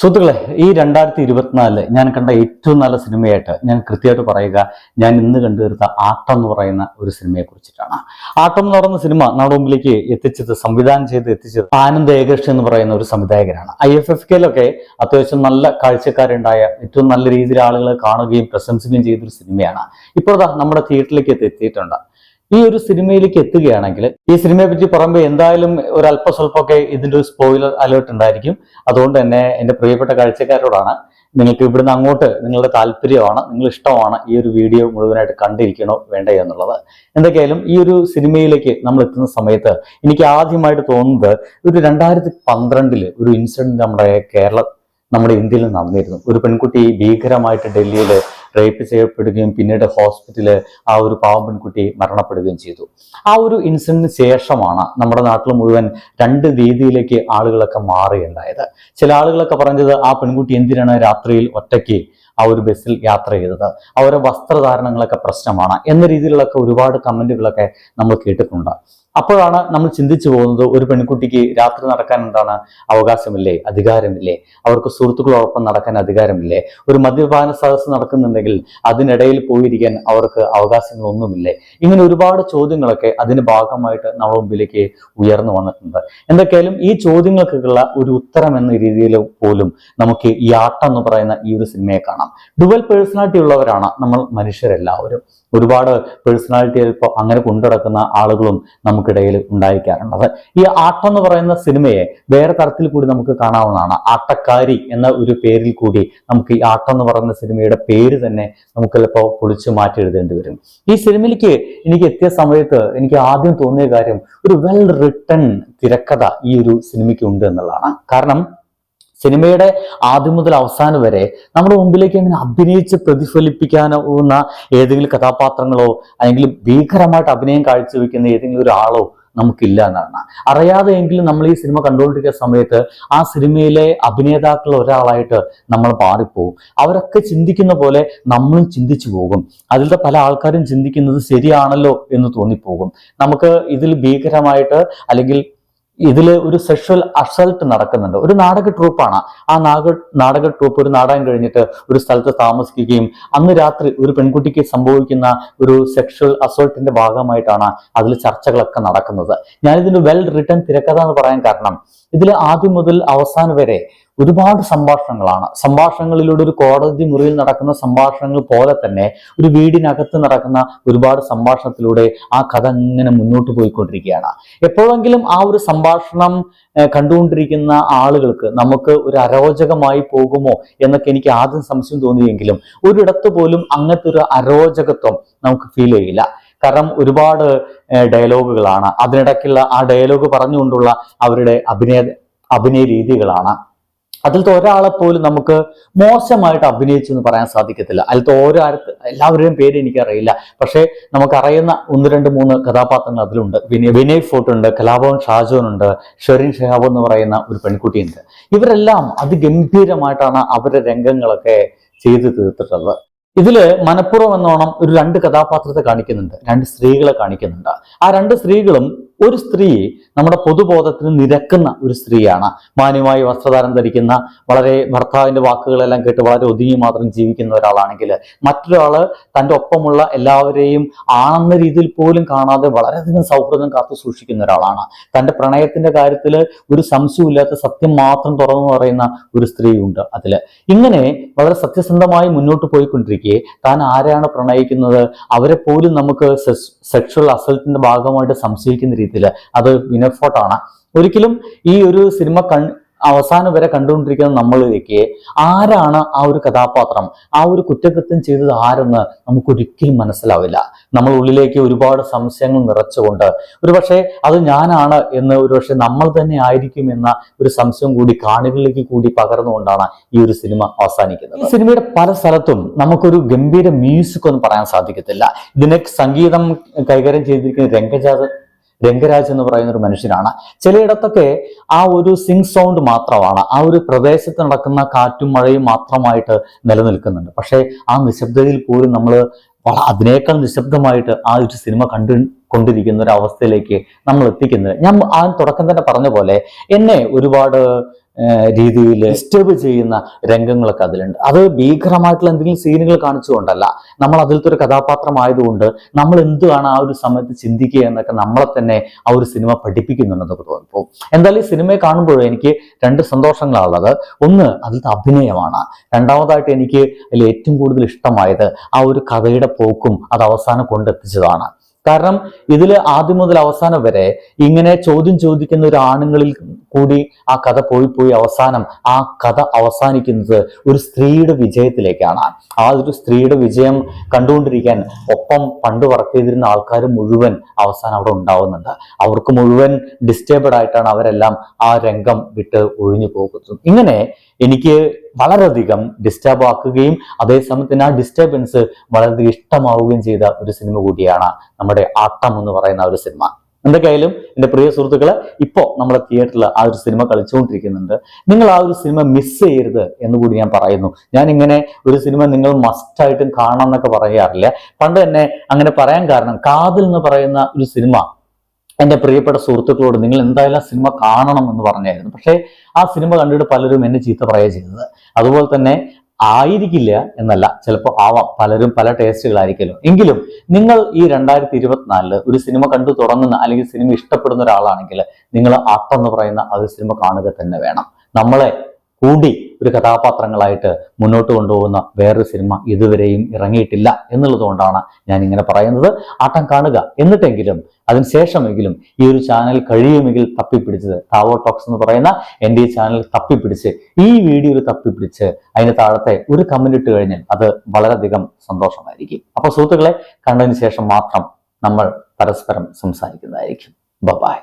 സുഹൃത്തുക്കളെ ഈ രണ്ടായിരത്തി ഇരുപത്തിനാലിൽ ഞാൻ കണ്ട ഏറ്റവും നല്ല സിനിമയായിട്ട് ഞാൻ കൃത്യമായിട്ട് പറയുക ഞാൻ ഇന്ന് കണ്ടുതീർത്ത ആട്ടം എന്ന് പറയുന്ന ഒരു സിനിമയെ കുറിച്ചിട്ടാണ്. ആട്ടം എന്ന് പറയുന്ന സിനിമ നമ്മുടെ മുമ്പിലേക്ക് എത്തിച്ചത് സംവിധാനം ചെയ്ത് എത്തിച്ചത് ആനന്ദ് ഏകൃഷ്ണൻ എന്ന് പറയുന്ന ഒരു സംവിധായകനാണ്. ഐ എഫ് എഫ് കെയിലൊക്കെ അത്യാവശ്യം നല്ല കാഴ്ചക്കാരുണ്ടായ ഏറ്റവും നല്ല രീതിയിൽ ആളുകളെ കാണുകയും പ്രശംസിക്കുകയും ചെയ്തൊരു സിനിമയാണ്. ഇപ്പോഴതാ നമ്മുടെ തിയേറ്ററിലേക്ക് എത്തിയിട്ടുണ്ട്. ഈ ഒരു സിനിമയിലേക്ക് എത്തുകയാണെങ്കിൽ ഈ സിനിമയെ പറ്റി പറയുമ്പോൾ എന്തായാലും ഒരു അല്പ സ്വല്പമൊക്കെ ഇതിന്റെ ഒരു സ്പോയിലർ അലേർട്ട് ഉണ്ടായിരിക്കും. അതുകൊണ്ട് തന്നെ എന്റെ പ്രിയപ്പെട്ട കാഴ്ചക്കാരോടാണ് നിങ്ങൾക്ക് ഇവിടുന്ന് അങ്ങോട്ട് നിങ്ങളുടെ താല്പര്യമാണ് നിങ്ങൾ ഇഷ്ടമാണ് ഈ ഒരു വീഡിയോ മുഴുവനായിട്ട് കണ്ടിരിക്കണോ വേണ്ടേ എന്നുള്ളത്. എന്തൊക്കെയായാലും ഈ ഒരു സിനിമയിലേക്ക് നമ്മൾ എത്തുന്ന സമയത്ത് എനിക്ക് ആദ്യമായിട്ട് തോന്നുന്നത് ഒരു രണ്ടായിരത്തി പന്ത്രണ്ടിൽ ഒരു ഇൻസിഡന്റ് നമ്മുടെ കേരള നമ്മുടെ ഇന്ത്യയിൽ നടന്നിരുന്നു. ഒരു പെൺകുട്ടി ഭീകരമായിട്ട് ഡൽഹിയിൽ റേപ്പ് ചെയ്യപ്പെടുകയും പിന്നീട് ഹോസ്പിറ്റലിൽ ആ ഒരു പാവം പെൺകുട്ടി മരണപ്പെടുകയും ചെയ്തു. ആ ഒരു ഇൻസിഡന്റിന് ശേഷമാണ് നമ്മുടെ നാട്ടിൽ മുഴുവൻ രണ്ട് രീതിയിലേക്ക് ആളുകളൊക്കെ മാറുകയുണ്ടായത് ചില ആളുകളൊക്കെ പറഞ്ഞത് ആ പെൺകുട്ടി എന്തിനാണ് രാത്രിയിൽ ഒറ്റയ്ക്ക് ആ ഒരു ബസ്സിൽ യാത്ര ചെയ്തത്? അവരുടെ വസ്ത്രധാരണങ്ങളൊക്കെ പ്രശ്നമാണ് എന്ന രീതിയിലൊക്കെ ഒരുപാട് കമന്റുകളൊക്കെ നമ്മൾ കേട്ടിട്ടുണ്ട്. അപ്പോഴാണ് നമ്മൾ ചിന്തിച്ചു പോകുന്നത് ഒരു പെൺകുട്ടിക്ക് രാത്രി നടക്കാൻ എന്താണ് അവകാശമില്ലേ അധികാരമില്ലേ? അവർക്ക് സുഹൃത്തുക്കളോടൊപ്പം നടക്കാൻ അധികാരമില്ലേ? ഒരു മദ്യപാന സദസ് നടക്കുന്നുണ്ടെങ്കിൽ അതിനിടയിൽ പോയിരിക്കാൻ അവർക്ക് അവകാശങ്ങളൊന്നുമില്ലേ? ഇങ്ങനെ ഒരുപാട് ചോദ്യങ്ങളൊക്കെ അതിന്റെ ഭാഗമായിട്ട് നമ്മുടെ മുമ്പിലേക്ക് ഉയർന്നു വന്നിട്ടുണ്ട്. എന്തൊക്കെയാലും ഈ ചോദ്യങ്ങൾക്കുള്ള ഒരു ഉത്തരം എന്ന രീതിയിൽ പോലും നമുക്ക് ഈ ആട്ടം എന്ന് പറയുന്ന ഈ ഒരു സിനിമയെ കാണാം. ഡുവൽ പേഴ്സണാലിറ്റി ഉള്ളവരാണ് നമ്മൾ മനുഷ്യരെല്ലാവരും. ഒരുപാട് പേഴ്സണാലിറ്റി ഇപ്പോൾ അങ്ങനെ കൊണ്ടുനടക്കുന്ന ആളുകളും നമുക്കിടയിൽ ഉണ്ടായിരിക്കാറുള്ളത്. ഈ ആട്ടം എന്ന് പറയുന്ന സിനിമയെ വേറെ തരത്തിൽ കൂടി നമുക്ക് കാണാവുന്നതാണ്. ആട്ടക്കാരി എന്ന ഒരു പേരിൽ കൂടി നമുക്ക് ഈ ആട്ടം എന്ന് പറയുന്ന സിനിമയുടെ പേര് തന്നെ നമുക്ക് ചിലപ്പോൾ പൊളിച്ചു മാറ്റി എഴുതേണ്ടി വരും. ഈ സിനിമയിലേക്ക് എനിക്ക് എത്തിയ സമയത്ത് എനിക്ക് ആദ്യം തോന്നിയ കാര്യം ഒരു വെൽ റിട്ടൺ തിരക്കഥ ഈ ഒരു സിനിമയ്ക്ക് ഉണ്ട് എന്നുള്ളതാണ്. കാരണം സിനിമയുടെ ആദ്യം മുതൽ അവസാനം വരെ നമ്മുടെ മുമ്പിലേക്ക് അങ്ങനെ അഭിനയിച്ച് പ്രതിഫലിപ്പിക്കാനാവുന്ന ഏതെങ്കിലും കഥാപാത്രങ്ങളോ അല്ലെങ്കിൽ ഭീകരമായിട്ട് അഭിനയം കാഴ്ചവെക്കുന്ന ഏതെങ്കിലും ഒരാളോ നമുക്കില്ല എന്നാണ്. അറിയാതെ എങ്കിലും നമ്മൾ ഈ സിനിമ കണ്ടുകൊണ്ടിരിക്കുന്ന സമയത്ത് ആ സിനിമയിലെ അഭിനേതാക്കൾ ഒരാളായിട്ട് നമ്മൾ മാറിപ്പോകും അവരൊക്കെ ചിന്തിക്കുന്ന പോലെ നമ്മളും ചിന്തിച്ചു പോകും. അതിലത്തെ പല ആൾക്കാരും ചിന്തിക്കുന്നത് ശരിയാണല്ലോ എന്ന് തോന്നിപ്പോകും. നമുക്ക് ഇതിൽ ഭീകരമായിട്ട് അല്ലെങ്കിൽ ഇതിൽ ഒരു സെക്ഷൽ അസൾട്ട് നടക്കുന്നുണ്ട്. ഒരു നാടക ട്രൂപ്പാണ്. ആ നാടക നാടക ട്രൂപ്പ് ഒരു നാടകം കഴിഞ്ഞിട്ട് ഒരു സ്ഥലത്ത് താമസിക്കുകയും അന്ന് രാത്രി ഒരു പെൺകുട്ടിക്ക് സംഭവിക്കുന്ന ഒരു സെക്ഷൽ അസോൾട്ടിന്റെ ഭാഗമായിട്ടാണ് അതിൽ ചർച്ചകളൊക്കെ നടക്കുന്നത്. ഞാനിതിന് വെൽ റിട്ടേൺ തിരക്കഥ എന്ന് പറയാൻ കാരണം ഇതിൽ ആദ്യം മുതൽ അവസാനം വരെ ഒരുപാട് സംഭാഷണങ്ങളാണ്. സംഭാഷണങ്ങളിലൂടെ ഒരു കോടതി മുറിയിൽ നടക്കുന്ന സംഭാഷണങ്ങൾ പോലെ തന്നെ ഒരു വീടിനകത്ത് നടക്കുന്ന ഒരുപാട് സംഭാഷണത്തിലൂടെ ആ കഥ ഇങ്ങനെ മുന്നോട്ട് പോയിക്കൊണ്ടിരിക്കുകയാണ്. എപ്പോഴെങ്കിലും ആ ഒരു സംഭാഷണം കണ്ടുകൊണ്ടിരിക്കുന്ന ആളുകൾക്ക് നമുക്ക് ഒരു അരോചകമായി പോകുമോ എന്നൊക്കെ എനിക്ക് ആദ്യം സംശയം തോന്നിയെങ്കിലും ഒരിടത്ത് പോലും അങ്ങനത്തെ ഒരു അരോചകത്വം നമുക്ക് ഫീൽ ചെയ്യില്ല. കാരണം ഒരുപാട് ഡയലോഗുകളാണ് അതിനിടയ്ക്കുള്ള ആ ഡയലോഗ് പറഞ്ഞുകൊണ്ടുള്ള അവരുടെ അഭിനയ അഭിനയ രീതികളാണ്. അതിലത്തെ ഒരാളെ പോലും നമുക്ക് മോശമായിട്ട് അഭിനയിച്ചു എന്ന് പറയാൻ സാധിക്കത്തില്ല. അതിലത്തെ ഓരോ എല്ലാവരുടെയും പേര് എനിക്കറിയില്ല. പക്ഷേ നമുക്കറിയുന്ന ഒന്ന് രണ്ട് മൂന്ന് കഥാപാത്രങ്ങൾ അതിലുണ്ട്. വിനയ് വിനയ് ഫോർട്ട് ഉണ്ട് കലാഭവൻ ഷാജോൻ ഉണ്ട് ഷെറിൻ ഷെഹാബ് എന്ന് പറയുന്ന ഒരു പെൺകുട്ടിയുണ്ട്. ഇവരെല്ലാം അതിഗംഭീരമായിട്ടാണ് അവരുടെ രംഗങ്ങളൊക്കെ ചെയ്തു തീർത്തിട്ടുള്ളത്. ഇതിൽ മനഃപൂർവം എന്നോണം ഒരു രണ്ട് കഥാപാത്രത്തെ കാണിക്കുന്നുണ്ട്. രണ്ട് സ്ത്രീകളെ കാണിക്കുന്നുണ്ട്. ആ രണ്ട് സ്ത്രീകളും ഒരു സ്ത്രീ നമ്മുടെ പൊതുബോധത്തിന് നിരക്കുന്ന ഒരു സ്ത്രീയാണ്. മാന്യമായി വസ്ത്രധാരം ധരിക്കുന്ന വളരെ ഭർത്താവിന്റെ വാക്കുകളെല്ലാം കേട്ട് വളരെ ഒതുങ്ങി മാത്രം ജീവിക്കുന്ന ഒരാളാണെങ്കിൽ മറ്റൊരാൾ തന്റെ ഒപ്പമുള്ള എല്ലാവരെയും ആണെന്ന രീതിയിൽ പോലും കാണാതെ വളരെയധികം സൗഹൃദം കാത്തു സൂക്ഷിക്കുന്ന ഒരാളാണ്. തന്റെ പ്രണയത്തിന്റെ കാര്യത്തിൽ ഒരു സംശയമില്ലാത്ത സത്യം മാത്രം തുറന്നു പറയുന്ന ഒരു സ്ത്രീയുണ്ട് അതിൽ. ഇങ്ങനെ വളരെ സത്യസന്ധമായി മുന്നോട്ട് പോയിക്കൊണ്ടിരിക്കെ താൻ ആരെയാണ് പ്രണയിക്കുന്നത് അവരെ പോലും നമുക്ക് സെക്ഷൽ അസൾട്ടിന്റെ ഭാഗമായിട്ട് സംശയിക്കുന്ന രീതിയിൽ അത് വിനഫോട്ടാണ് ഒരിക്കലും ഈ ഒരു സിനിമ കൺ അവസാനം വരെ കണ്ടുകൊണ്ടിരിക്കുന്ന നമ്മളിലേക്ക് ആരാണ് ആ ഒരു കഥാപാത്രം ആ ഒരു കുറ്റകൃത്യം ചെയ്തത് ആരെന്ന് നമുക്കൊരിക്കലും മനസ്സിലാവില്ല. നമ്മൾ ഉള്ളിലേക്ക് ഒരുപാട് സംശയങ്ങൾ നിറച്ചുകൊണ്ട്. ഒരുപക്ഷെ അത് ഞാനാണ് എന്ന് ഒരുപക്ഷെ നമ്മൾ തന്നെ ആയിരിക്കും എന്ന ഒരു സംശയം കൂടി കാണികളിലേക്ക് കൂടി പകർന്നുകൊണ്ടാണ് ഈ ഒരു സിനിമ അവസാനിക്കുന്നത്. ഈ സിനിമയുടെ പല സ്ഥലത്തും നമുക്കൊരു ഗംഭീര മ്യൂസിക് ഒന്നും പറയാൻ സാധിക്കത്തില്ല. ഇതിനെ സംഗീതം കൈകാര്യം ചെയ്തിരിക്കുന്ന രംഗജാത രംഗരാജ് എന്ന് പറയുന്ന ഒരു മനുഷ്യനാണ്. ചിലയിടത്തൊക്കെ ആ ഒരു സിങ് സൗണ്ട് മാത്രമാണ് ആ ഒരു പ്രദേശത്ത് നടക്കുന്ന കാറ്റും മഴയും മാത്രമായിട്ട് നിലനിൽക്കുന്നുണ്ട്. പക്ഷേ ആ നിശബ്ദതയിൽ പോലും നമ്മൾ അതിനേക്കാൾ നിശബ്ദമായിട്ട് ആ ഒരു സിനിമ കണ്ടു കൊണ്ടിരിക്കുന്ന ഒരു അവസ്ഥയിലേക്ക് നമ്മൾ എത്തിക്കുന്നത് ഞാൻ ആ തുടക്കം തന്നെ പറഞ്ഞ പോലെ എന്നെ ഒരുപാട് രീതിയിൽ ഡിസ്റ്റർബ് ചെയ്യുന്ന രംഗങ്ങളൊക്കെ അതിലുണ്ട്. അത് ഭീകരമായിട്ടുള്ള എന്തെങ്കിലും സീനുകൾ കാണിച്ചുകൊണ്ടല്ല. നമ്മൾ അതിലത്തെ ഒരു കഥാപാത്രമായതുകൊണ്ട് നമ്മൾ എന്തുവാണ് ആ ഒരു സമയത്ത് ചിന്തിക്കുക എന്നൊക്കെ നമ്മളെ തന്നെ ആ ഒരു സിനിമ പഠിപ്പിക്കുന്നുണ്ടെന്നൊക്കെ തോന്നിപ്പോ എന്തായാലും ഈ സിനിമയെ കാണുമ്പോഴും എനിക്ക് രണ്ട് സന്തോഷങ്ങളാണുള്ളത്. ഒന്ന് അതിലത്തെ അഭിനയമാണ്. രണ്ടാമതായിട്ട് എനിക്ക് അതിൽ ഏറ്റവും കൂടുതൽ ഇഷ്ടമായത് ആ ഒരു കഥയുടെ പോക്കും അത് അവസാനം കൊണ്ടെത്തിച്ചതാണ്. കാരണം ഇതിൽ ആദ്യം മുതൽ അവസാനം വരെ ഇങ്ങനെ ചോദ്യം ചോദിക്കുന്ന ഒരു ആണുങ്ങളിൽ കൂടി ആ കഥ പോയി പോയി അവസാനം ആ കഥ അവസാനിക്കുന്നത് ഒരു സ്ത്രീയുടെ വിജയത്തിലേക്കാണ്. ആ ഒരു സ്ത്രീയുടെ വിജയം കണ്ടുകൊണ്ടിരിക്കാൻ ഒപ്പം പണ്ട് വർക്ക് ചെയ്തിരുന്ന ആൾക്കാർ മുഴുവൻ അവസാനം അവിടെ ഉണ്ടാവുന്നുണ്ട്. അവർക്ക് മുഴുവൻ ഡിസ്റ്റർബഡ് ആയിട്ടാണ് അവരെല്ലാം ആ രംഗം വിട്ട് ഒഴിഞ്ഞു പോകുന്നത്. ഇങ്ങനെ എനിക്ക് വളരെയധികം ഡിസ്റ്റർബ് ആക്കുകയും അതേസമയത്തിന് ആ ഡിസ്റ്റർബൻസ് വളരെയധികം ഇഷ്ടമാവുകയും ചെയ്ത ഒരു സിനിമ കൂടിയാണ് നമ്മുടെ ആട്ടം എന്ന് പറയുന്ന ഒരു സിനിമ എന്തൊക്കെയായാലും എന്റെ പ്രിയ സുഹൃത്തുക്കളെ ഇപ്പോൾ നമ്മുടെ തിയേറ്ററിൽ ആ ഒരു സിനിമ കളിച്ചുകൊണ്ടിരിക്കുന്നുണ്ട്. നിങ്ങൾ ആ ഒരു സിനിമ മിസ് ചെയ്യരുത് എന്ന് കൂടി ഞാൻ പറയുന്നു. ഞാൻ ഇങ്ങനെ ഒരു സിനിമ നിങ്ങൾ മസ്റ്റായിട്ടും കാണണം എന്നൊക്കെ പറയാറില്ല. പണ്ട് തന്നെ അങ്ങനെ പറയാൻ കാരണം കാതിൽ എന്ന് പറയുന്ന ഒരു സിനിമ എന്റെ പ്രിയപ്പെട്ട സുഹൃത്തുക്കളോട് നിങ്ങൾ എന്തായാലും സിനിമ കാണണം എന്ന് പറഞ്ഞായിരുന്നു. പക്ഷേ ആ സിനിമ കണ്ടിട്ട് പലരും എന്നെ ചീത്ത പറയുക ചെയ്തത്. അതുപോലെ തന്നെ ആയിരിക്കില്ല എന്നല്ല ചിലപ്പോൾ ആവാം. പലരും പല ടേസ്റ്റുകളായിരിക്കല്ലോ എങ്കിലും നിങ്ങൾ ഈ രണ്ടായിരത്തി ഇരുപത്തിനാലിൽ ഒരു സിനിമ കണ്ടു തുടങ്ങുന്ന അല്ലെങ്കിൽ സിനിമ ഇഷ്ടപ്പെടുന്ന ഒരാളാണെങ്കിൽ നിങ്ങൾ ആട്ടം എന്ന് പറയുന്ന ആ ഒരു സിനിമ കാണുക തന്നെ വേണം. നമ്മളെ കൂടി ഒരു കഥാപാത്രങ്ങളായിട്ട് മുന്നോട്ട് കൊണ്ടുപോകുന്ന വേറൊരു സിനിമ ഇതുവരെയും ഇറങ്ങിയിട്ടില്ല എന്നുള്ളതുകൊണ്ടാണ് ഞാൻ ഇങ്ങനെ പറയുന്നത്. ആട്ടം കാണുക എന്നിട്ടെങ്കിലും അതിനുശേഷമെങ്കിലും ഈ ഒരു ചാനൽ കഴിയുമെങ്കിൽ തപ്പിപ്പിടിച്ചത് താവോ ടോക്സ് എന്ന് പറയുന്ന എന്റെ ഈ ചാനൽ തപ്പിപ്പിടിച്ച് ഈ വീഡിയോയിൽ തപ്പിപ്പിടിച്ച് അതിന് താഴത്തെ ഒരു കമന്റ് ഇട്ട് കഴിഞ്ഞാൽ അത് വളരെയധികം സന്തോഷമായിരിക്കും. അപ്പോൾ സുഹൃത്തുക്കളെ കണ്ടതിന് ശേഷം മാത്രം നമ്മൾ പരസ്പരം സംസാരിക്കുന്നതായിരിക്കും. ബൈ